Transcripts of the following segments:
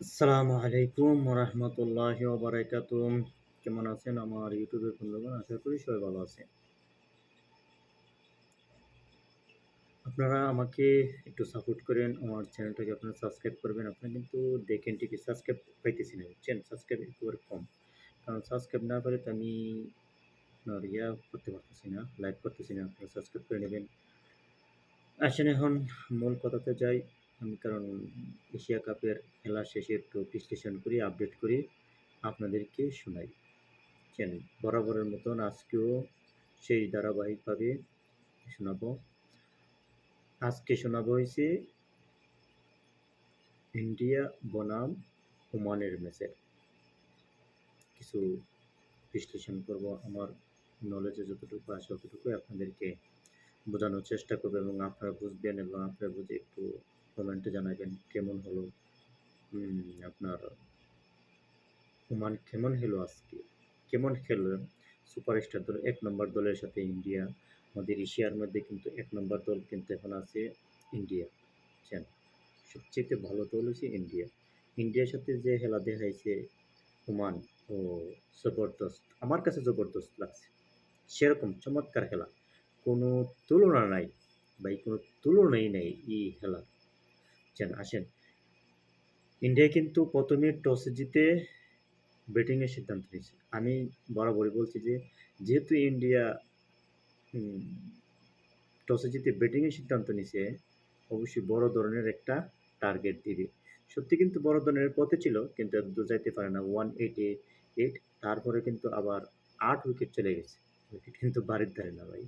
আসসালামু আলাইকুম রহমতুল্লাহি ওবারাকাতুম কেমন আছেন আমার ইউটিউবের বন্ধুগণ? আশা করি সবাই ভালো আছে আপনারা আমাকে একটু সাপোর্ট করেন, আমার চ্যানেলটাকে আপনারা সাবস্ক্রাইব করবেন। আপনারা কিন্তু দেখেন ঠিকই সাবস্ক্রাইব পাইতেছি না, বুঝছেন? সাবস্ক্রাইব একেবারে কম। কারণ সাবস্ক্রাইব না করে তো আমি আপনার ইয়া করতে পারতেছি না লাইক করতেছি না, আপনারা সাবস্ক্রাইব করে নেবেন। আসেন এখন মূল কথাতে যাই। আমি কারণ এশিয়া কাপের খেলা শেষে একটু বিশ্লেষণ করি আপডেট করি, আপনাদেরকে শোনাই। চেন বরাবরের মতন আজকেও সেই ধারাবাহিকভাবে শোনাবো। আজকে শোনাবো হয়েছে ইন্ডিয়া বনাম ওমানের ম্যাচের কিছু বিশ্লেষণ করব, আমার নলেজে যতটুকু আছে ততটুকু আপনাদেরকে বোঝানোর চেষ্টা করব এবং আপনারা বুঝবেন এবং আপনারা বুঝে একটু কমেন্টে জানাবেন কেমন হলো? আপনার ওমান কেমন হলো আজকে? কেমন খেললো সুপারস্টার দল, এক নম্বর দলের সাথে ইন্ডিয়া, আমাদের এশিয়ার মধ্যে কিন্তু এক নম্বর দল কিন্তু এখন আছে ইন্ডিয়া। বুঝছেন সবচেয়ে ভালো দল হচ্ছে ইন্ডিয়া। ইন্ডিয়ার সাথে যে খেলা দেখাইছে ওমান ও জবরদস্ত, আমার কাছে জবরদস্ত লাগছে। সেরকম চমৎকার খেলা কোনো তুলনা নাই, ভাই, কোনো তুলনাই নেই এই খেলা যেন আসেন। ইন্ডিয়া কিন্তু প্রথমে টসে জিতে ব্যাটিংয়ের সিদ্ধান্ত নিয়েছে। আমি বরাবরই বলছি যে, যেহেতু ইন্ডিয়া টসে জিতে ব্যাটিংয়ের সিদ্ধান্ত নিয়েছে, অবশ্যই বড় ধরনের একটা টার্গেট দিবে। সত্যি কিন্তু বড় ধরনের পথে ছিল, কিন্তু দু যাইতে পারে না। ওয়ান এইট এইট, তারপরে কিন্তু আবার আট উইকেট চলে গেছে। উইকেট কিন্তু বাড়ির ধারে না ভাই।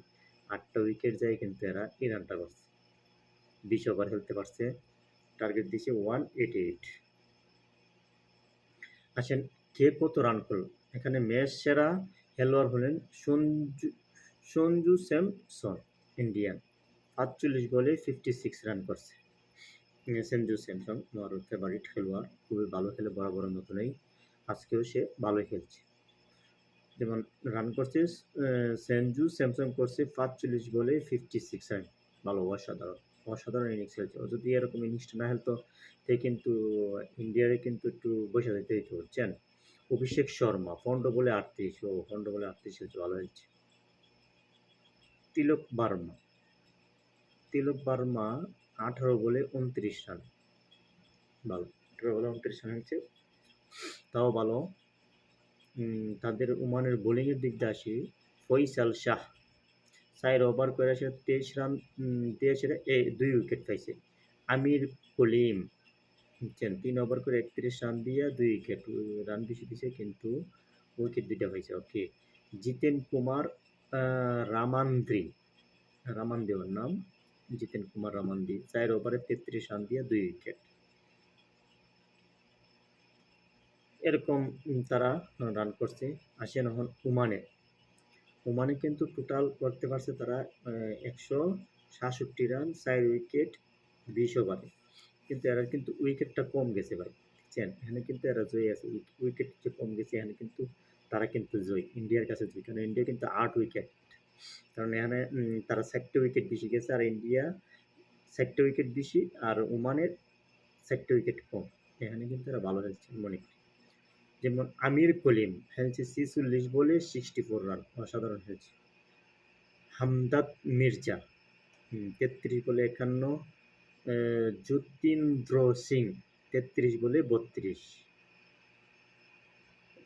আটটা উইকেট যায় কিন্তু এরা এই রানটা করছে। বিশ ওভার খেলতে পারছে। টার্গেট দিয়েছে ওয়ান এইট এইট আসেন, কে কত রান করল? এখানে ম্যাচ সেরা, খেলোয়াড় হলেন সঞ্জু সঞ্জু স্যামসন ইন্ডিয়ান আটচল্লিশ বলে ফিফটি সিক্স রান করছে সঞ্জু স্যামসন আমার ফেভারিট খেলোয়াড়, খুবই ভালো খেলে, বরাবর মতনই আজকেও সে ভালোই খেলছে। যেমন রান করছে সেঞ্জু স্যামসং করছে, পাঁচচল্লিশ বলে ফিফটি সিক্স রান ভালো, অসাধারণ। অসাধারণ ইনিংস খেলছে। ও যদি এরকম ইনিংসটা না খেলতো তাই কিন্তু ইন্ডিয়ারে কিন্তু একটু বসে যেতে হইতো, বুঝছেন? অভিষেক শর্মা পনেরো বলে আটত্রিশ, ও পনেরো বলে আটত্রিশ খেলছে, ভালো হয়েছে তিলক বার্মা তিলক বার্মা আঠারো বলে উনত্রিশ রান। ভালো, আঠারো বলে উনত্রিশ রান হয়েছে তাও ভালো। তাদের ওমানের বোলিংয়ের দিক দিয়ে আসি ফৈসাল শাহ। চার ওভার করে আসে তেইশ রান দিয়েছে এ দুই উইকেট পাইছে। আমির কলিম বুঝছেন তিন ওভার করে একত্রিশ রান দিয়ে, দুই উইকেট রান বেশি দিছে কিন্তু উইকেট দুইটা পাইছে। ওকে জিতেন কুমার রামান্দ্রি রামান্দি ওর নাম, জিতেন কুমার রামান্দি চার ওভারে তেত্রিশ রান দিয়ে, দুই উইকেট। এরকম তারা রান করছে আসেন এখন ওমানে ওমানে কিন্তু টোটাল করতে পারছে তারা একশো সাতষট্টি রান, চার উইকেট বিশ ওভারে কিন্তু এরা কিন্তু উইকেটটা কম গেছে ভাই, বুঝছেন? এখানে কিন্তু এরা জয়ী আছে। উইকেট যে কম গেছে, এখানে কিন্তু তারা কিন্তু জয়ী। ইন্ডিয়ার কাছে জয়ী। কারণ ইন্ডিয়া কিন্তু আট উইকেট কারণ এখানে তারা চারটে উইকেট বেশি গেছে, আর ইন্ডিয়া চারটে উইকেট বেশি, আর ওমানের চারটে উইকেট কম। এখানে কিন্তু এরা ভালো খেলছে, মনে করি। যেমন আমির কলিম খেলছে ছিচল্লিশ বলে সিক্সটি ফোর রান অসাধারণ হয়েছে। হামদাদ মির্জা তেত্রিশ বলে একান্ন যতীন্দ্র সিং, তেত্রিশ বলে বত্রিশ।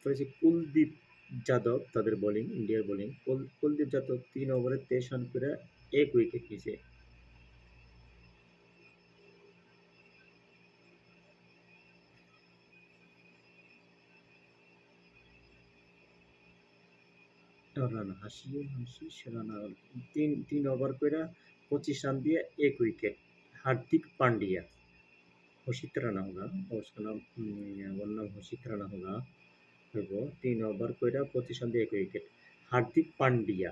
হচ্ছে কুলদীপ যাদব, তাদের বোলিং ইন্ডিয়ার বোলিং কুলদীপ যাদব তিন ওভারে তেইশ রান করে এক উইকেট নিয়েছে। রান হাসি হাসি রানা তিন তিন ওভার করে পঁচিশ রান দিয়ে এক উইকেট হার্দিক পান্ডিয়া হসিত রানা হোগা उसका नाम ওর নাম হসিত রানা হোগা হইব তিন ওভার করে পঁচিশ রান দিয়ে এক উইকেট হার্দিক পান্ডিয়া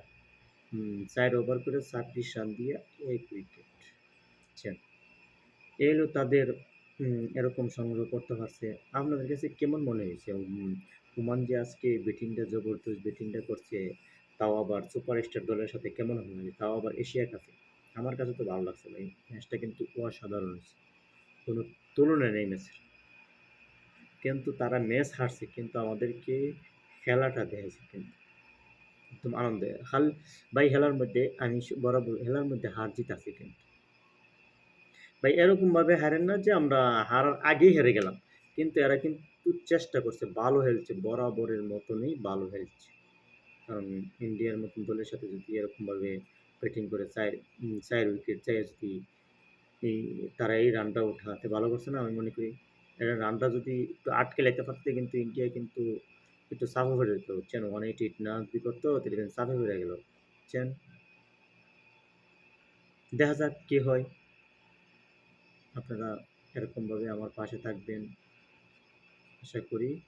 চার ওভার করে ছাব্বিশ রান দিয়ে এক উইকেট বুঝছেন এই হলো তাদের এরকম সংগ্রহ করতে পারছে। আপনাদের কাছে কেমন মনে হয়েছে? ওমান যে আজকে ব্যাটিংটা জবরদস্ত ব্যাটিংটা করছে, তাও আবার সুপারস্টার দলের সাথে কেমন হবে? তাও আবার এশিয়া কাপে? আমার কাছে তো ভালো লাগছে ভাই ম্যাচটা কিন্তু অসাধারণ হয়েছে। কোনো তুলনা নেই ম্যাচের। কিন্তু তারা ম্যাচ হারছে, কিন্তু আমাদেরকে খেলাটা দেখেছে কিন্তু। একদম আনন্দে। হাল ভাই খেলার মধ্যে আমি বরাবর খেলার মধ্যে হার জিত আছে কিন্তু। ভাই এরকম ভাবে হারেন না যে আমরা হারার আগেই হেরে গেলাম। কিন্তু এরা কিন্তু চেষ্টা করছে, ভালো খেলছে বরাবরের মতনই ভালো খেলছে কারণ ইন্ডিয়ার মতন দলের সাথে যদি এরকম ভাবে ব্যাটিং করে চার চার উইকেট চাই যদি তারা এই রানটা উঠাতে ভালো করছে না, আমি মনে করি এরা রানটা যদি একটু আটকে লাইতে পারতে কিন্তু ইন্ডিয়া কিন্তু একটু সাফা হয়ে যেত। বুঝছেন ওয়ান এইট এইট না যদি করতো, তাহলে কিন্তু সাফা হয়ে গেল। চেন, দেখা যাক কি হয়। আপনারা এরকমভাবে আমার পাশে থাকবেন। আশা করি।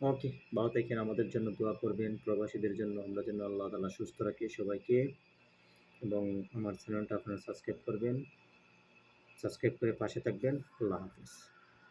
ওকে, ভালো থাকেন, আমাদের জন্য দোয়া করবেন, প্রবাসীদের জন্য। আমরা যেন আল্লাহ তালা সুস্থ রাখি সবাইকে। এবং আমার চ্যানেলটা আপনারা সাবস্ক্রাইব করবেন। সাবস্ক্রাইব করে পাশে থাকবেন। আল্লাহ হাফিজ।